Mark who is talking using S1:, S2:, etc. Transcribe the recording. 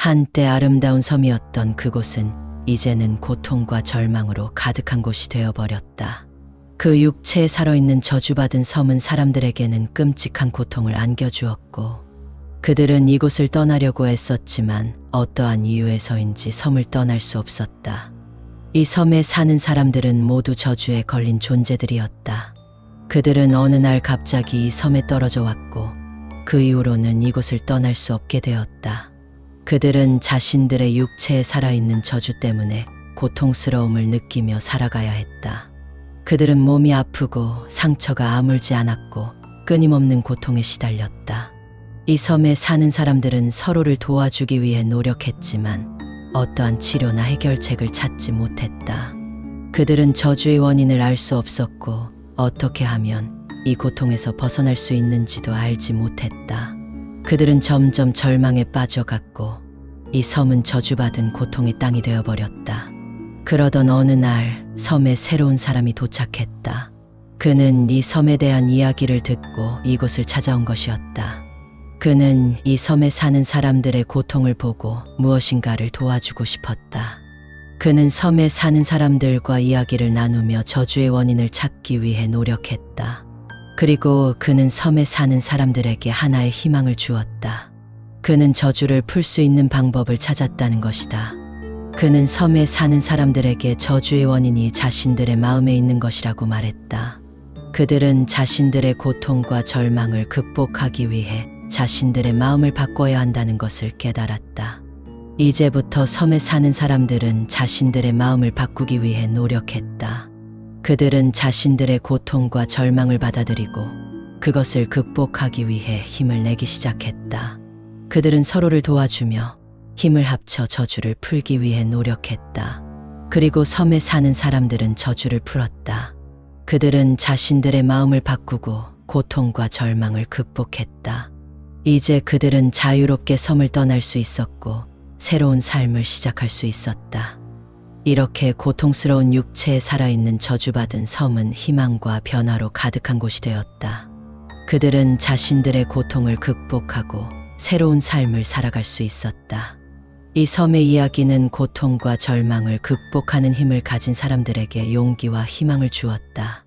S1: 한때 아름다운 섬이었던 그곳은 이제는 고통과 절망으로 가득한 곳이 되어버렸다. 그 육체에 살아있는 저주받은 섬은 사람들에게는 끔찍한 고통을 안겨주었고, 그들은 이곳을 떠나려고 애썼지만 어떠한 이유에서인지 섬을 떠날 수 없었다. 이 섬에 사는 사람들은 모두 저주에 걸린 존재들이었다. 그들은 어느 날 갑자기 이 섬에 떨어져 왔고, 그 이후로는 이곳을 떠날 수 없게 되었다. 그들은 자신들의 육체에 살아있는 저주 때문에 고통스러움을 느끼며 살아가야 했다. 그들은 몸이 아프고 상처가 아물지 않았고 끊임없는 고통에 시달렸다. 이 섬에 사는 사람들은 서로를 도와주기 위해 노력했지만 어떠한 치료나 해결책을 찾지 못했다. 그들은 저주의 원인을 알 수 없었고 어떻게 하면 이 고통에서 벗어날 수 있는지도 알지 못했다. 그들은 점점 절망에 빠져갔고 이 섬은 저주받은 고통의 땅이 되어버렸다. 그러던 어느 날 섬에 새로운 사람이 도착했다. 그는 이 섬에 대한 이야기를 듣고 이곳을 찾아온 것이었다. 그는 이 섬에 사는 사람들의 고통을 보고 무엇인가를 도와주고 싶었다. 그는 섬에 사는 사람들과 이야기를 나누며 저주의 원인을 찾기 위해 노력했다. 그리고 그는 섬에 사는 사람들에게 하나의 희망을 주었다. 그는 저주를 풀 수 있는 방법을 찾았다는 것이다. 그는 섬에 사는 사람들에게 저주의 원인이 자신들의 마음에 있는 것이라고 말했다. 그들은 자신들의 고통과 절망을 극복하기 위해 자신들의 마음을 바꿔야 한다는 것을 깨달았다. 이제부터 섬에 사는 사람들은 자신들의 마음을 바꾸기 위해 노력했다. 그들은 자신들의 고통과 절망을 받아들이고 그것을 극복하기 위해 힘을 내기 시작했다. 그들은 서로를 도와주며 힘을 합쳐 저주를 풀기 위해 노력했다. 그리고 섬에 사는 사람들은 저주를 풀었다. 그들은 자신들의 마음을 바꾸고 고통과 절망을 극복했다. 이제 그들은 자유롭게 섬을 떠날 수 있었고 새로운 삶을 시작할 수 있었다. 이렇게 고통스러운 육체에 살아있는 저주받은 섬은 희망과 변화로 가득한 곳이 되었다. 그들은 자신들의 고통을 극복하고 새로운 삶을 살아갈 수 있었다. 이 섬의 이야기는 고통과 절망을 극복하는 힘을 가진 사람들에게 용기와 희망을 주었다.